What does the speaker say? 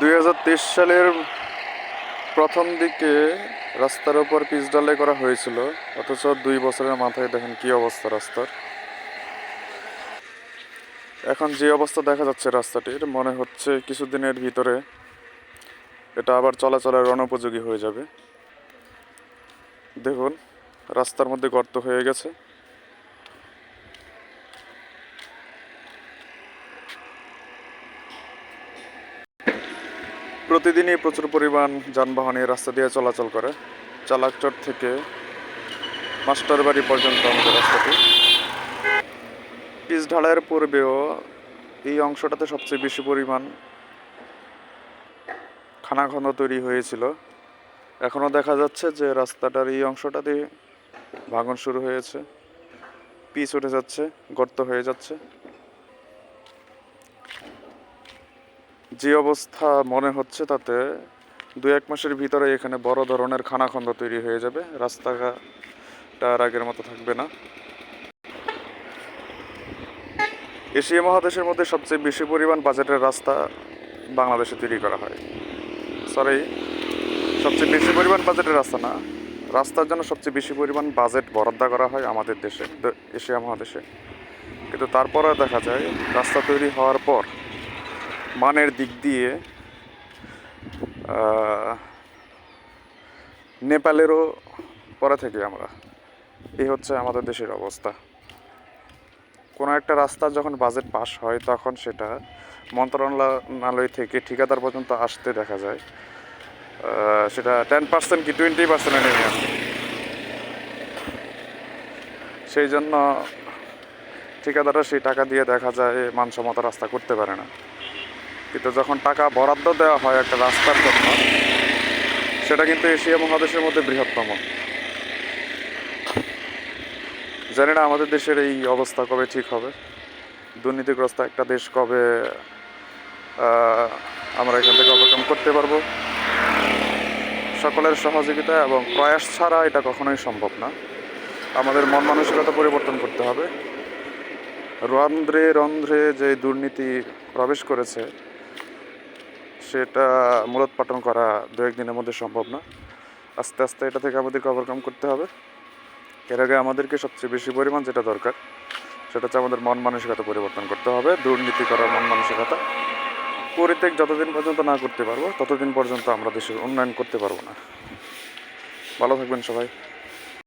দুই হাজার তেইশ সালের প্রথম দিকে রাস্তার উপর পিচ ঢালাই করা হয়েছিল, অথচ দুই বছরের মাথায় দেখেন কি অবস্থা রাস্তার। এখন যে অবস্থা দেখা যাচ্ছে রাস্তাটির, মনে হচ্ছে কিছুদিনের ভিতরে এটা আবার চলাচলের অনুপযোগী হয়ে যাবে। দেখুন, রাস্তার মধ্যে গর্ত হয়ে গেছে। প্রতিদিনই প্রচুর পরিমাণ যানবাহন রাস্তা দিয়ে চলাচল করে। চালাকচর থেকে মাস্টার বাড়ি পর্যন্ত আমাদের রাস্তাটি। পিচ ঢালাইয়ের পূর্বেও এই অংশটাতে সবচেয়ে বেশি পরিমাণ খানাখন্দ তৈরি হয়েছিল। এখনও দেখা যাচ্ছে যে রাস্তাটার এই অংশটাতে ভাঙন শুরু হয়েছে। পিচ উঠে যাচ্ছে, গর্ত হয়ে যাচ্ছে। যে অবস্থা মনে হচ্ছে তাতে দু এক মাসের ভিতরে এখানে বড় ধরনের খানাখন্দ তৈরি হয়ে যাবে। রাস্তাটা আর আগের মতো থাকবে না। এশিয়া মহাদেশের মধ্যে সবচেয়ে বেশি পরিমাণ বাজেটের রাস্তা বাংলাদেশে তৈরি করা হয়। সরি সবচেয়ে বেশি পরিমাণ বাজেটের রাস্তা না। রাস্তার জন্য সবচেয়ে বেশি পরিমাণ বাজেট বরাদ্দ করা হয় আমাদের দেশে, এশিয়া মহাদেশে। কিন্তু তারপরে দেখা যায়, রাস্তা তৈরি হওয়ার পর মানের দিক দিয়ে নেপালেরও পরে থেকে আমরা। এই হচ্ছে আমাদের দেশের অবস্থা। কোনো একটা রাস্তা যখন বাজেট পাস হয়, তখন সেটা মন্ত্রণালয় থেকে ঠিকাদার পর্যন্ত আসতে দেখা যায়। সেটা টেন পার্সেন্ট কি টোয়েন্টি পার্সেন্টে নেমে আসে সেই জন্য ঠিকাদাররা সেই টাকা দিয়ে দেখা যায়, মানসম্মত রাস্তা করতে পারে না। কিন্তু যখন টাকা বরাদ্দ দেওয়া হয় একটা রাস্তার জন্য, সেটা কিন্তু এশিয়া মহাদেশের মধ্যে বৃহত্তম। জানি না আমাদের দেশের এই অবস্থা কবে ঠিক হবে। দুর্নীতিগ্রস্ত একটা দেশ কবে আমরা এখান থেকে অবকাম করতে পারব। সকলের সহযোগিতা এবং প্রয়াস ছাড়া এটা কখনোই সম্ভব না। আমাদের মন মানসিকতা পরিবর্তন করতে হবে। রন্ধ্রে রন্ধ্রে যে দুর্নীতি প্রবেশ করেছে সেটা মূলোৎপাটন করা দু একদিনের মধ্যে সম্ভব না। আস্তে আস্তে এটা থেকে আমাদেরকে ওভারকাম করতে হবে। এর আগে আমাদেরকে সবচেয়ে বেশি পরিমাণ যেটা দরকার, সেটা হচ্ছে আমাদের মন মানসিকতা পরিবর্তন করতে হবে, দুর্নীতি করার মন মানসিকতা। পরিত্যাগ যতদিন পর্যন্ত না করতে পারব, ততদিন পর্যন্ত আমরা দেশের উন্নয়ন করতে পারব না। ভালো থাকবেন সবাই।